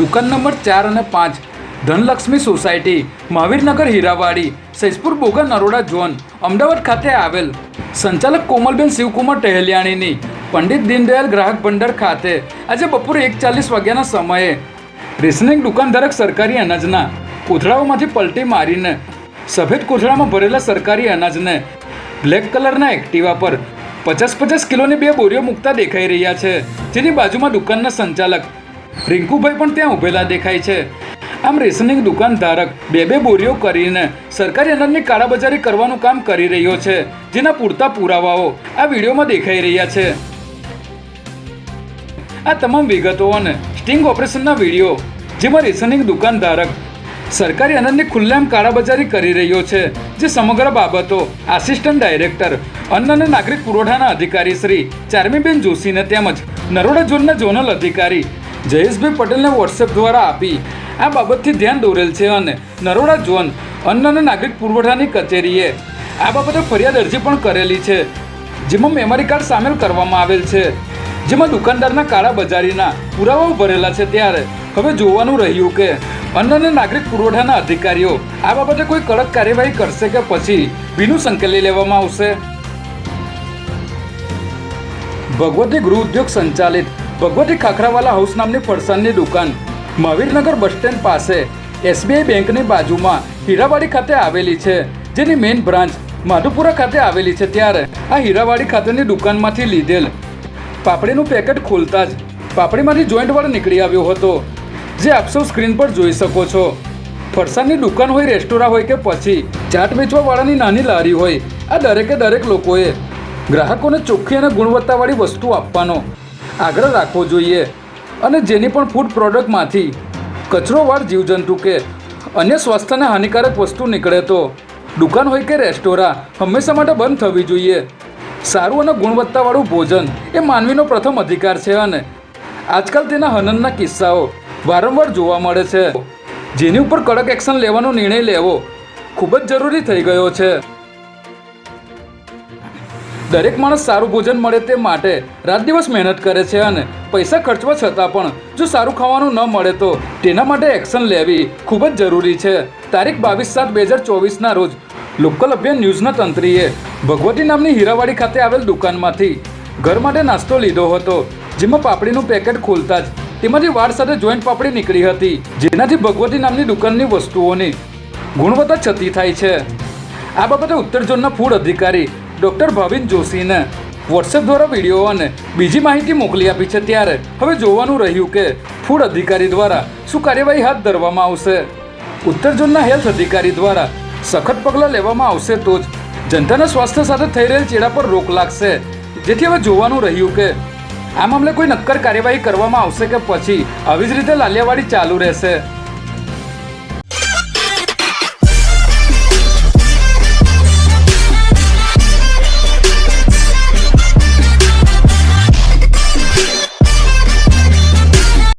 દુકાન નંબર ચાર અને પાંચ, ધનલક્ષ્મી સોસાયટી, મહાવીરનગર હીરાવાડી સૈસપુર બોગા નરોડા ઝોન, અમદાવાદ ખાતે આવેલ સંચાલક કોમલબેન શિવકુમાર ટહેલિયાણીની પંડિત દીનદયાલ ગ્રાહક ભંડાર ખાતે આજે બપોરે એક ચાલીસ વાગ્યાના સમયે રેશનિંગ દુકાનધારક સરકારી અનાજના કોથળાઓમાંથી પલટી મારીને સફેદ કોથળામાં ભરેલા સરકારી અનાજને બ્લેક કલરના એક્ટિવા પર પચાસ પચાસ કિલોની બે બોરીઓ મૂકતા દેખાઈ રહ્યા છે. જેની બાજુમાં દુકાનના સંચાલક રિંકુભાઈ પણ ત્યાં ઊભેલા દેખાય છે. આમ રેશનિંગ દુકાનધારક બે બે બોરીઓ કરીને સરકારી અનાજની કાળાબજારી કરવાનું કામ કરી રહ્યો છે, જેના પૂરતા પુરાવાઓ આ વિડીયોમાં દેખાઈ રહ્યા છે. આ તમામ વિગતો અને સ્ટિંગ ઓપરેશનના વીડિયો, જેમાં રેશનિંગ દુકાનધારક સરકારી અનાજની ખુલ્લેઆમ કાળાબજારી કરી રહ્યો છે, જે સમગ્ર બાબતો આસિસ્ટન્ટ ડાયરેક્ટર અન્ન અને નાગરિક પુરવઠાના અધિકારી શ્રી ચારમીબેન જોશીને તેમજ નરોડા ઝોનના ઝોનલ અધિકારી જયેશભાઈ પટેલને વોટ્સએપ દ્વારા આપી. આ બાબતથી ધ્યાન દોરેલ છે અને નરોડા ઝોન અન્ન અને નાગરિક પુરવઠાની કચેરીએ આ બાબતે ફરિયાદ અરજી પણ કરેલી છે, જેમાં મેમરી કાર્ડ સામેલ કરવામાં આવેલ છે. જેમાં દુકાનદારના કાળા બજારીના પુરાવાઓ ભરેલા છે ત્યારે હવે જોવાનું રહ્યું કે અન્ન અને નાગરિક પુરવઠાના અધિકારીઓ આ બાબતે કોઈ કડક કાર્યવાહી કરશે કે પછી ભીનું સંકેલી લેવામાં આવશે? ભગવતી ગૃહ ઉદ્યોગ સંચાલિત ભગવતી ખાખરાવાલા હાઉસ નામની ફરસાણની દુકાન. મહાવીરનગર બસ સ્ટેન્ડ પાસે એસબીઆઈ બેંકની બાજુમાં હીરાવાડી ખાતે આવેલી છે, જેની મેઇન બ્રાન્ચ માધુપુરા ખાતે આવેલી છે ત્યારે. આ હીરાવાડી ખાતેની દુકાનમાંથી લીધેલ પાપડીનું પેકેટ ખોલતા જ પાપડીમાંથી જોઈન્ટ વાળ નીકળી આવ્યો હતો, જે આપ સૌ સ્ક્રીન પર જોઈ શકો છો. ફરસાણની દુકાન હોય, રેસ્ટોરાં હોય કે પછી ચાટ વેચવા વાળાની નાની લારી હોય, આ દરેકે દરેક લોકોએ ગ્રાહકોને ચોખ્ખી અને ગુણવત્તાવાળી વસ્તુ આપવાનો આગ્રહ રાખવો જોઈએ અને જેની પણ ફૂડ પ્રોડક્ટમાંથી કચરોવાળ જીવજંતુ કે અન્ય સ્વાસ્થ્યને હાનિકારક વસ્તુ નીકળે તો દુકાન હોય કે રેસ્ટોરાં હંમેશા માટે બંધ થવી જોઈએ. સારું અને ગુણવત્તાવાળું ભોજન એ માનવીનો પ્રથમ અધિકાર છે અને આજકાલ તેના હનનના કિસ્સાઓ વારંવાર જોવા મળે છે. જેની ઉપર કડક એક્શન લેવાનો નિર્ણય લેવો ખૂબ જ જરૂરી થઈ ગયો છે. દરેક માણસ સારું ભોજન મળે તે માટે રાત દિવસ મહેનત કરે છે અને પૈસા ખર્ચવા છતાં પણ જો સારું ખાવાનું ન મળે તો તેના માટે એક્શન લેવી ખૂબ જ જરૂરી છે. તારીખ બાવીસ સાત બે હજાર ચોવીસના રોજ લોકલ અભિયાન ન્યૂઝના તંત્રીએ ભગવતી નામની હીરાવાડી ખાતે આવેલ દુકાનમાંથી ઘર માટે નાસ્તો લીધો હતો, જેમાં પાપડીનું પેકેટ ખોલતા જ તેમાંથી વાળ સાથે જોઈન્ટ પાપડી નીકળી હતી, જેનાથી ભગવતી નામની દુકાનની વસ્તુઓની ગુણવત્તા છતી થાય છે. આ બાબતે ઉત્તર ઝોનના ફૂડ અધિકારી ડૉક્ટર ભાવિન જોશીને વોટ્સએપ દ્વારા વીડિયો અને બીજી માહિતી મોકલી આપી છે ત્યારે હવે જોવાનું રહ્યું કે ફૂડ અધિકારી દ્વારા શું કાર્યવાહી હાથ ધરવામાં આવશે. ઉત્તર ઝોનના હેલ્થ અધિકારી દ્વારા સખત પગલાં લેવામાં આવશે તો જ જનતાના સ્વાસ્થ્ય સાથે થઈ રહેલ ચેડા પર રોક લાગશે. જેથી હવે જોવાનું રહ્યું કે આ મામલે કોઈ નક્કર કાર્યવાહી કરવામાં આવશે કે પછી આવી જ રીતે લાલિયાવાડી ચાલુ રહેશે.